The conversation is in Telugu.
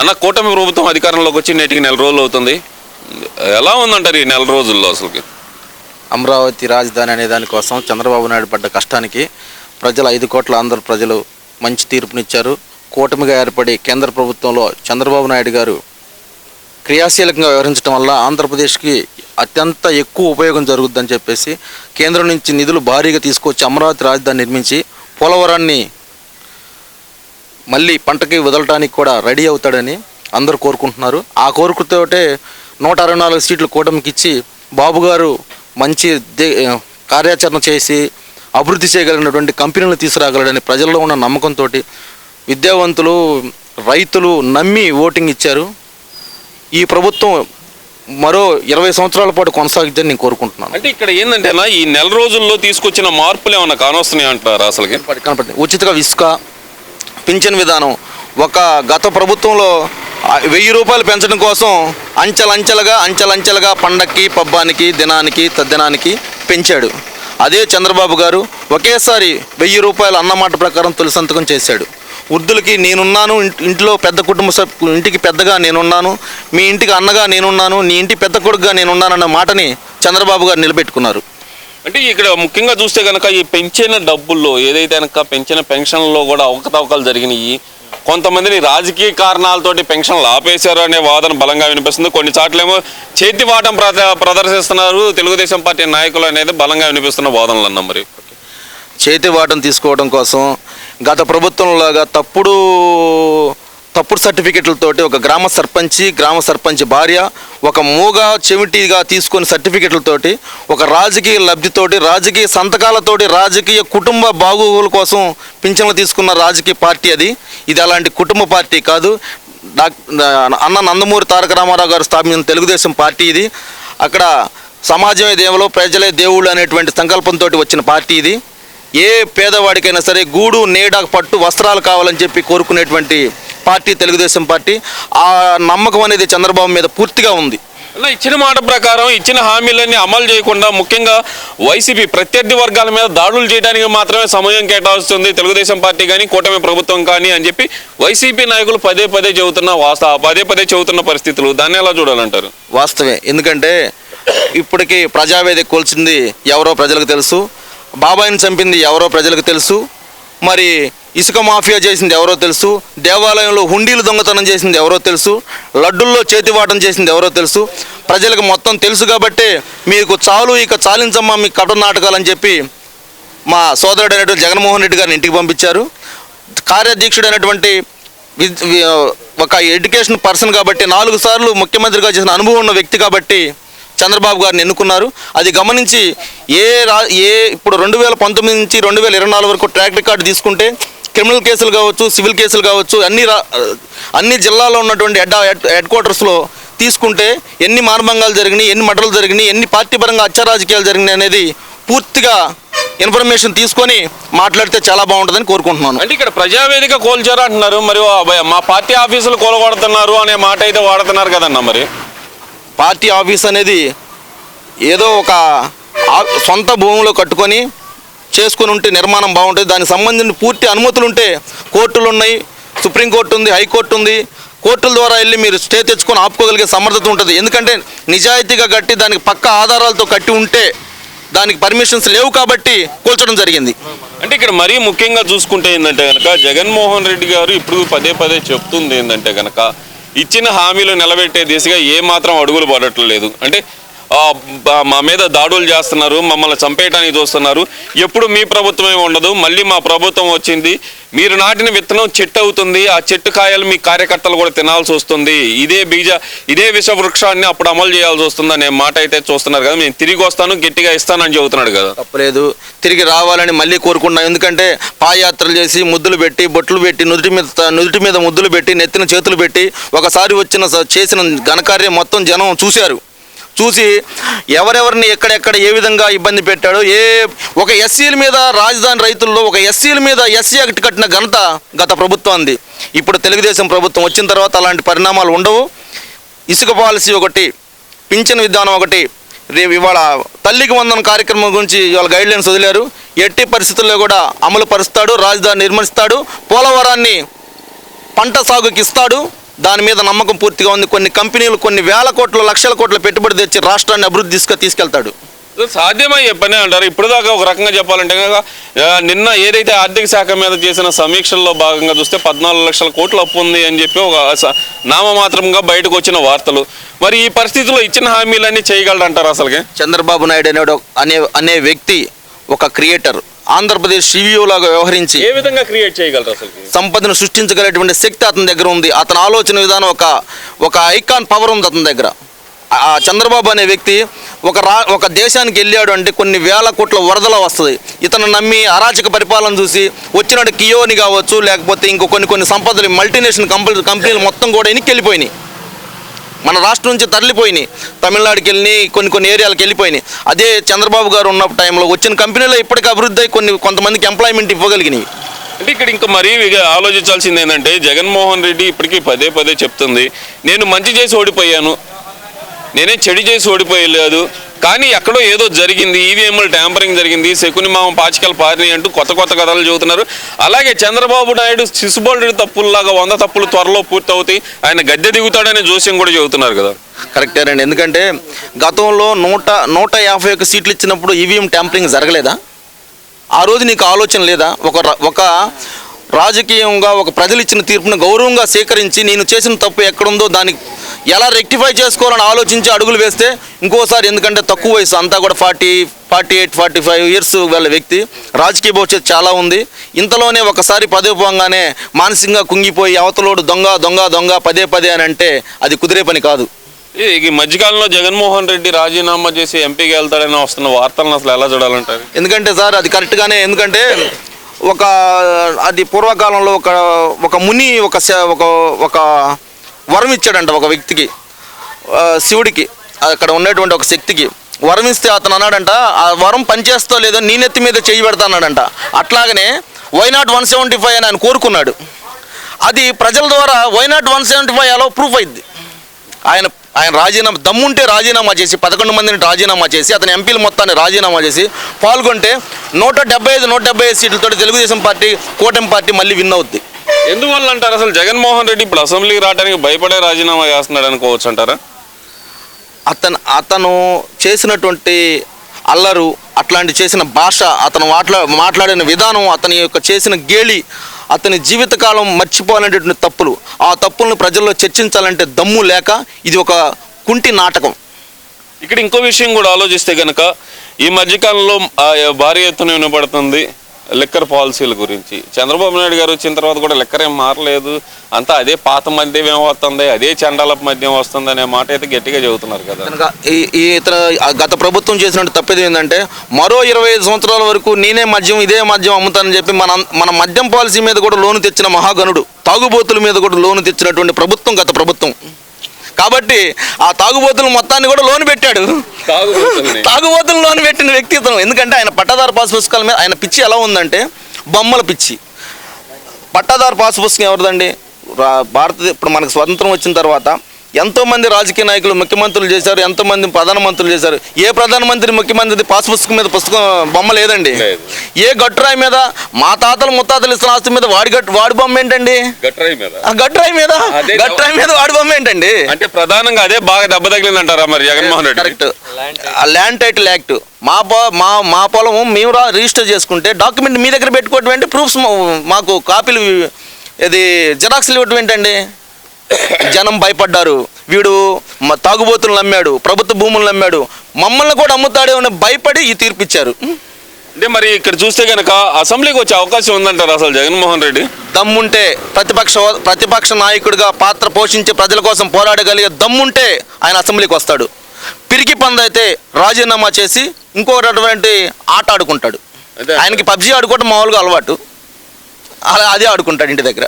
అన్న కూటమి ప్రభుత్వం అధికారంలోకి వచ్చి నేటికి నెల రోజులు అవుతుంది. ఎలా ఉందంటారు ఈ నెల రోజుల్లో అసలుకి? అమరావతి రాజధాని అనే దానికోసం చంద్రబాబు నాయుడు పడ్డ కష్టానికి ప్రజలు ఐదు కోట్ల ఆంధ్ర ప్రజలు మంచి తీర్పునిచ్చారు. కూటమిగా ఏర్పడి కేంద్ర ప్రభుత్వంలో చంద్రబాబు నాయుడు గారు క్రియాశీలకంగా వ్యవహరించడం వల్ల ఆంధ్రప్రదేశ్కి అత్యంత ఎక్కువ ఉపయోగం జరుగుద్దని చెప్పేసి కేంద్రం నుంచి నిధులు భారీగా తీసుకొచ్చి అమరావతి రాజధాని నిర్మించి పోలవరాన్ని మళ్ళీ పంటకి వదలటానికి కూడా రెడీ అవుతాడని అందరూ కోరుకుంటున్నారు. ఆ కోరికతోటే నూట అరవై నాలుగు సీట్లు కూటమికి ఇచ్చి బాబు గారు మంచి దే- కార్యాచరణ చేసి అభివృద్ధి చేయగలిగినటువంటి కంపెనీలను తీసుకురాగలడని ప్రజల్లో ఉన్న నమ్మకంతో విద్యావంతులు రైతులు నమ్మి ఓటింగ్ ఇచ్చారు. ఈ ప్రభుత్వం మరో ఇరవై సంవత్సరాల పాటు కొనసాగిద్దని నేను కోరుకుంటున్నాను. అంటే ఇక్కడ ఏంటంటే ఈ నెల రోజుల్లో తీసుకొచ్చిన మార్పులు ఏమన్నా కానొస్తున్నాయి అంటారు అసలుకి కనపడి- ఉచితంగా ఇసుక పింఛన్ విధానం. ఒక గత ప్రభుత్వంలో వెయ్యి రూపాయలు పెంచడం కోసం అంచెలంచెలుగా అంచెలంచెలుగా పండక్కి పబ్బానికి దినానికి తద్దినానికి పెంచాడు. అదే చంద్రబాబు గారు ఒకేసారి వెయ్యి రూపాయలు అన్నమాట ప్రకారం తొలి సంతకం చేశాడు. వృద్ధులకి నేనున్నాను ఇంట్లో పెద్ద కుటుంబ సభ్యు ఇంటికి పెద్దగా నేనున్నాను మీ ఇంటికి అన్నగా నేనున్నాను నీ ఇంటి పెద్ద కొడుకుగా నేనున్నానన్న మాటని చంద్రబాబు గారు నిలబెట్టుకున్నారు. అంటే ఇక్కడ ముఖ్యంగా చూస్తే కనుక ఈ పెంచిన డబ్బుల్లో ఏదైతే కనుక పెంచిన పెన్షన్లో కూడా అవకతవకలు జరిగినాయి కొంతమందిని రాజకీయ కారణాలతోటి పెన్షన్లు ఆపేశారు అనే వాదన బలంగా వినిపిస్తుంది. కొన్ని చోట్లేమో చేతి వాటం ప్రద- ప్రదర్శిస్తున్నారు. తెలుగుదేశం పార్టీ నాయకులు అనేది బలంగా వినిపిస్తున్న వాదనలు అన్న మరి. చేతి వాటం తీసుకోవడం కోసం గత ప్రభుత్వంలాగా తప్పుడు తప్పుడు సర్టిఫికెట్లతోటి ఒక గ్రామ సర్పంచి గ్రామ సర్పంచ్ భార్య ఒక మూగ చెవిటిగా తీసుకొని సర్టిఫికెట్లతోటి ఒక రాజకీయ లబ్ధితోటి రాజకీయ సంతకాలతోటి రాజకీయ కుటుంబ బాగోగుల కోసం పింఛన్లు తీసుకున్న రాజకీయ పార్టీ అది. ఇది అలాంటి కుటుంబ పార్టీ కాదు. డాక్ అన్న నందమూరి తారక రామారావు గారు స్థాపించిన తెలుగుదేశం పార్టీ ఇది. అక్కడ సమాజమే దేవులు ప్రజలే దేవుళ్ళు అనేటువంటి సంకల్పంతో వచ్చిన పార్టీ ఇది. ఏ పేదవాడికైనా సరే గూడు నీడ పట్టు వస్త్రాలు కావాలని చెప్పి కోరుకునేటువంటి పార్టీ తెలుగుదేశం పార్టీ ఆ నమ్మకం అనేది చంద్రబాబు మీద పూర్తిగా ఉంది. ఇచ్చిన మాట ప్రకారం ఇచ్చిన హామీలన్నీ అమలు చేయకుండా ముఖ్యంగా వైసీపీ ప్రత్యర్థి వర్గాల మీద దాడులు చేయడానికి మాత్రమే సమయం కేటాయిస్తుంది తెలుగుదేశం పార్టీ కానీ కూటమి ప్రభుత్వం కానీ అని చెప్పి వైసీపీ నాయకులు పదే పదే చెబుతున్న వాస్త పదే పదే చెబుతున్న పరిస్థితులు. దాన్ని ఎలా చూడాలంటారు? వాస్తవే ఎందుకంటే ఇప్పటికీ ప్రజావేదిక కోల్చింది ఎవరో ప్రజలకు తెలుసు. బాబాయిని చంపింది ఎవరో ప్రజలకు తెలుసు. మరి ఇసుక మాఫియా చేసింది ఎవరో తెలుసు దేవాలయంలో హుండీలు దొంగతనం చేసింది ఎవరో తెలుసు లడ్డుల్లో చేతివాటం చేసింది ఎవరో తెలుసు. ప్రజలకు మొత్తం తెలుసు కాబట్టే మీకు చాలు ఇక చాలించమ్మా మీ కట నాటకాలని చెప్పి మా సోదరుడైనటువంటి జగన్మోహన్ రెడ్డి గారిని ఇంటికి పంపించారు. కార్యాధ్యక్షుడైనటువంటి విద్- వి- ఒక ఎడ్యుకేషన్ పర్సన్ కాబట్టి నాలుగు సార్లు ముఖ్యమంత్రిగా చేసిన అనుభవం ఉన్న వ్యక్తి కాబట్టి చంద్రబాబు గారిని ఎన్నుకున్నారు. అది గమనించి ఏ రా ఏ ఇప్పుడు రెండు వేల పంతొమ్మిది నుంచి రెండు వేల ఇరవై నాలుగు వరకు ట్రాక్ రికార్డు తీసుకుంటే క్రిమినల్ కేసులు కావచ్చు సివిల్ కేసులు కావచ్చు అన్ని రా అన్ని జిల్లాల్లో ఉన్నటువంటి హెడ్ హెడ్ క్వార్టర్స్లో తీసుకుంటే ఎన్ని మానభంగాలు జరిగినాయి ఎన్ని మర్డర్లు జరిగినాయి ఎన్ని పార్టీ పరంగా హత్య రాజకీయాలు జరిగినాయి అనేది పూర్తిగా ఇన్ఫర్మేషన్ తీసుకొని మాట్లాడితే చాలా బాగుంటుందని కోరుకుంటున్నాను. అంటే ఇక్కడ ప్రజావేదిక కోల్చారు అంటున్నారు. మరి మా పార్టీ ఆఫీసులు కూలగొడుతున్నారు అనే మాట అయితే వాడుతున్నారు కదన్న మరి? పార్టీ ఆఫీస్ అనేది ఏదో ఒక సొంత భూమిలో కట్టుకొని చేసుకొని ఉంటే నిర్మాణం బాగుంటుంది. దానికి సంబంధించిన పూర్తి అనుమతులు ఉంటే కోర్టులు ఉన్నాయి. సుప్రీంకోర్టు ఉంది హైకోర్టు ఉంది. కోర్టుల ద్వారా వెళ్ళి మీరు స్టే తెచ్చుకొని ఆపుకోగలిగే సమర్థత ఉంటుంది. ఎందుకంటే నిజాయితీగా కట్టి దానికి పక్క ఆధారాలతో కట్టి ఉంటే దానికి పర్మిషన్స్ లేవు కాబట్టి కూల్చడం జరిగింది. అంటే ఇక్కడ మరీ ముఖ్యంగా చూసుకుంటే ఏంటంటే కనుక జగన్మోహన్ రెడ్డి గారు ఇప్పుడు పదే పదే చెప్తుంది ఏంటంటే కనుక ఇచ్చిన హామీలు నిలబెట్టే దిశగా ఏ మాత్రం అడుగులు పడట్లేదు. అంటే మా మీద దాడులు చేస్తున్నారు మమ్మల్ని చంపేయడానికి చూస్తున్నారు. ఎప్పుడు మీ ప్రభుత్వమే ఉండదు మళ్ళీ మా ప్రభుత్వం వచ్చింది. మీరు నాటిన విత్తనం చెట్టు అవుతుంది ఆ చెట్టు కాయలు మీ కార్యకర్తలు కూడా తినాల్సి వస్తుంది. ఇదే బీజ ఇదే విష వృక్షాన్ని అప్పుడు అమలు చేయాల్సి వస్తుంది అనే మాట అయితే చూస్తున్నారు కదా. మేము తిరిగి వస్తాను గట్టిగా ఇస్తానని చెబుతున్నాడు కదా. తప్పలేదు. తిరిగి రావాలని మళ్ళీ కోరుకున్నాం ఎందుకంటే పాదయాత్రలు చేసి ముద్దులు పెట్టి బొట్లు పెట్టి నుదుటి మీద నుదుటి మీద ముద్దులు పెట్టి నెత్తిన చేతులు పెట్టి ఒకసారి వచ్చిన స- చేసిన ఘనకార్యం మొత్తం జనం చూశారు. చూసి ఎవరెవరిని ఎక్కడెక్కడ ఏ విధంగా ఇబ్బంది పెట్టాడో ఏ ఒక ఎస్సీల మీద రాజధాని రైతుల్లో ఒక ఎస్సీల మీద ఎస్సీ యాక్ట్ కట్టిన ఘనత గత ప్రభుత్వాన్ని ఇప్పుడు తెలుగుదేశం ప్రభుత్వం వచ్చిన తర్వాత అలాంటి పరిణామాలు ఉండవు. ఇసుక పాలసీ ఒకటి పింఛన్ విధానం ఒకటి రేపు ఇవాళ తల్లికి వందన కార్యక్రమం గురించి ఇవాళ గైడ్ లైన్స్ వదిలారు. ఎట్టి పరిస్థితుల్లో కూడా అమలు పరుస్తాడు రాజధాని నిర్మిస్తాడు పోలవరాన్ని పంట సాగుకి ఇస్తాడు. దాని మీద నమ్మకం పూర్తిగా ఉంది. కొన్ని కంపెనీలు కొన్ని వేల కోట్ల లక్షల కోట్ల పెట్టుబడి తెచ్చి రాష్ట్రాన్ని అభివృద్ధి తీసుకు తీసుకెళ్తాడు. సాధ్యమయ్యే పనే అంటారు. ఇప్పుడు దాకా ఒక రకంగా చెప్పాలంటే నిన్న ఏదైతే ఆర్థిక శాఖ మీద చేసిన సమీక్షల్లో భాగంగా చూస్తే పద్నాలుగు లక్షల కోట్ల అప్పు ఉంది అని చెప్పి ఒక నామమాత్రంగా బయటకు వచ్చిన వార్తలు. మరి ఈ పరిస్థితుల్లో ఇచ్చిన హామీలన్నీ చేయగలరంటారు అసలుకి? చంద్రబాబు నాయుడు అనే అనే అనే వ్యక్తి ఒక క్రియేటర్. ఆంధ్రప్రదేశ్ CEO లాగా వ్యవహరించి ఏ విధంగా క్రియేట్ చేయగలరు అసలుకి? సంపదను సృష్టించగలిగినటువంటి శక్తి అతని దగ్గర ఉంది. అతని ఆలోచన విధానం ఒక ఒక ఐకాన్ పవర్ ఉంది అతని దగ్గర. ఆ చంద్రబాబు అనే వ్యక్తి ఒక రా ఒక దేశానికి వెళ్ళాడు అంటే కొన్ని వేల కోట్ల వరదల వస్తుంది. ఇతను నమ్మి అరాచక పరిపాలన చూసి వచ్చినాడు కియోని కావచ్చు లేకపోతే ఇంకో కొన్ని కొన్ని సంపదలు మల్టీనేషనల్ కంపెనీ కంపెనీలు మొత్తం కూడా వెనక్కి వెళ్ళిపోయినాయి. మన రాష్ట్రం నుంచి తరలిపోయినాయి. తమిళనాడుకి వెళ్ళి కొన్ని కొన్ని ఏరియాలకు వెళ్ళిపోయినాయి. అదే చంద్రబాబు గారు ఉన్న టైంలో వచ్చిన కంపెనీలో ఇప్పటికీ అభివృద్ధి అయి కొన్ని కొంతమందికి ఎంప్లాయ్మెంట్ ఇవ్వగలిగినాయి అంటే ఇక్కడ ఇంకా మరీ ఆలోచించాల్సింది ఏంటంటే జగన్మోహన్ రెడ్డి ఇప్పటికీ పదే పదే చెప్తుంది నేను మంచి చేసి ఓడిపోయాను నేనే చెడు చేసి ఓడిపోయలేదు. కానీ ఎక్కడో ఏదో జరిగింది ఈవీఎంలు ట్యాంపరింగ్ జరిగింది శకుని మామ పాచికలు పారినాయి అంటూ కొత్త కొత్త కథలు చెబుతున్నారు. అలాగే చంద్రబాబు నాయుడు శిశుబోల్డ్ తప్పుల్లాగా వంద తప్పులు త్వరలో పూర్తవుతాయి. ఆయన గద్దె దిగుతాడనే జోస్యం కూడా చెబుతున్నారు కదా. కరెక్టేనండి ఎందుకంటే గతంలో నూట నూట యాభై ఒక్క సీట్లు ఇచ్చినప్పుడు ఈవీఎం ట్యాంపరింగ్ జరగలేదా? ఆ రోజు నీకు ఆలోచన లేదా? ఒక ఒక రాజకీయంగా ఒక ప్రజలు ఇచ్చిన తీర్పును గౌరవంగా స్వీకరించి నేను చేసిన తప్పు ఎక్కడుందో దానికి ఎలా రెక్టిఫై చేసుకోవాలని ఆలోచించి అడుగులు వేస్తే ఇంకోసారి ఎందుకంటే తక్కువ వయసు అంతా కూడా forty forty eight forty five years వాళ్ళ వ్యక్తి. రాజకీయ భవిష్యత్తు చాలా ఉంది. ఇంతలోనే ఒకసారి పదే పోగానే మానసికంగా కుంగిపోయి అవతలోడు దొంగ దొంగ దొంగ పదే పదే అని అంటే అది కుదిరే పని కాదు. ఈ మధ్యకాలంలో జగన్మోహన్ రెడ్డి రాజీనామా చేసి ఎంపీకి వెళ్తాడని వస్తున్న వార్తలను అసలు ఎలా చూడాలంటారు? ఎందుకంటే సార్ అది కరెక్ట్గానే ఎందుకంటే ఒక అది పూర్వకాలంలో ఒక ఒక ముని ఒక ఒక ఒక వరం ఇచ్చాడంట ఒక వ్యక్తికి శివుడికి అక్కడ ఉన్నటువంటి ఒక శక్తికి. వరం ఇస్తే అతను అన్నాడంట ఆ వరం పనిచేస్తో లేదో నీ నెత్తి మీద చేయి పెడతా అన్నాడంట. అట్లాగనే why not one seventy five అని ఆయన కోరుకున్నాడు. అది ప్రజల ద్వారా why not one seventy five అలా ప్రూఫ్ అయింది. ఆయన ఆయన రాజీనామా దమ్ముంటే రాజీనామా చేసి పదకొండు మందిని రాజీనామా చేసి అతని ఎంపీలు మొత్తాన్ని రాజీనామా చేసి పాల్గొంటే నూట డెబ్బై ఐదు నూట డెబ్బై ఐదు సీట్లతో తెలుగుదేశం పార్టీ కూటమి పార్టీ మళ్ళీ విన్ అవుద్ది. ఎందువల్ల అంటారు? అసలు జగన్మోహన్ రెడ్డి ఇప్పుడు అసెంబ్లీకి రావడానికి భయపడే రాజీనామా చేస్తున్నాడు అనుకోవచ్చు అంటారా? అతను అతను చేసినటువంటి అల్లరు అట్లాంటి చేసిన భాష అతను మాట్లా మాట్లాడిన విధానం అతని యొక్క చేసిన గేలి అతని జీవితకాలం మర్చిపోవాలనేటువంటి తప్పులు ఆ తప్పులను ప్రజల్లో చర్చించాలంటే దమ్ము లేక ఇది ఒక కుంటి నాటకం. ఇక్కడ ఇంకో విషయం కూడా ఆలోచిస్తే కనుక ఈ మధ్యకాలంలో భారీ ఎత్తున వినపడుతుంది లిక్కర్ పాలసీల గురించి. చంద్రబాబు నాయుడు గారు వచ్చిన తర్వాత కూడా లిక్కర్ ఏం మారలేదు. అంతా అదే పాత మద్యం ఏమవుతుంది వస్తుంది అదే చండాలపు మద్యం వస్తుంది అనే మాట అయితే గట్టిగా చెబుతున్నారు కదా. ఈ ఇతర గత ప్రభుత్వం చేసినట్టు తప్పేది ఏంటంటే మరో ఇరవై ఐదు సంవత్సరాల వరకు నేనే మద్యం ఇదే మద్యం అమ్ముతానని చెప్పి మన మన మద్యం పాలసీ మీద కూడా లోను తెచ్చిన మహాగణుడు తాగుబోతుల మీద కూడా లోను తెచ్చినటువంటి ప్రభుత్వం గత ప్రభుత్వం. కాబట్టి ఆ తాగుబోతుల మొత్తాన్ని కూడా లోన్ పెట్టాడు. తాగుబోతుల్ని. పెట్టిన వ్యక్తిత్వం. ఎందుకంటే ఆయన పట్టాదారు పాస్ పుస్తకాల మీద ఆయన పిచ్చి ఎలా ఉందంటే బొమ్మల పిచ్చి. పట్టాదారు పాస్ పుస్తకం ఎవరిదండి? భారతదేశ భారత ఇప్పుడు మనకు స్వతంత్రం వచ్చిన తర్వాత ఎంతోమంది రాజకీయ నాయకులు ముఖ్యమంత్రులు చేశారు ఎంతోమంది ప్రధానమంత్రులు చేశారు. ఏ ప్రధానమంత్రి ముఖ్యమంత్రి పాస్ పుస్తకం మీద పుస్తకం బొమ్మ లేదండి. లేదు. ఏ గట్టురాయి మీద మా తాతలు ముత్తాతలు ఇస్తున్న ఆస్తి మీద వాడి గట్టు వాడి బొమ్మ ఏంటండి? గట్రాయి మీద. ఆ గట్టురాయి మీద? గట్టురాయి మీద వాడి బొమ్మ ఏంటండి? అంటే ప్రధానంగా అదే బాగా దెబ్బ తగిలింది అంటారా మరి Jaganmohan Reddy correct. Land title act మా పొ మా మా పొలము మేము రా రిజిస్టర్ చేసుకుంటే డాక్యుమెంట్ మీ దగ్గర పెట్టుకోవడం ఏంటి? ప్రూఫ్స్ మాకు కాపీలు ఇది జిరాక్స్లు ఇవ్వటం ఏంటండి? జనం భయపడ్డారు. వీడు మా తాగుబోతులను నమ్మాడు ప్రభుత్వ భూములను నమ్మాడు. మమ్మల్ని కూడా అమ్ముతాడే అని భయపడి ఈ తీర్పు ఇచ్చారు అంటే మరి ఇక్కడ చూస్తే కనుక అసెంబ్లీకి వచ్చే అవకాశం ఉందంటారు అసలు జగన్మోహన్ రెడ్డి? దమ్ముంటే ప్రతిపక్ష ప్రతిపక్ష నాయకుడిగా పాత్ర పోషించి ప్రజల కోసం పోరాడగలిగే దమ్ముంటే ఆయన అసెంబ్లీకి వస్తాడు. పిరికి పందైతే రాజీనామా చేసి ఇంకొకటి ఆట ఆడుకుంటాడు. ఆయనకి పబ్జీ ఆడుకోవడం మామూలుగా అలవాటు. అలా అదే ఆడుకుంటాడు ఇంటి దగ్గర.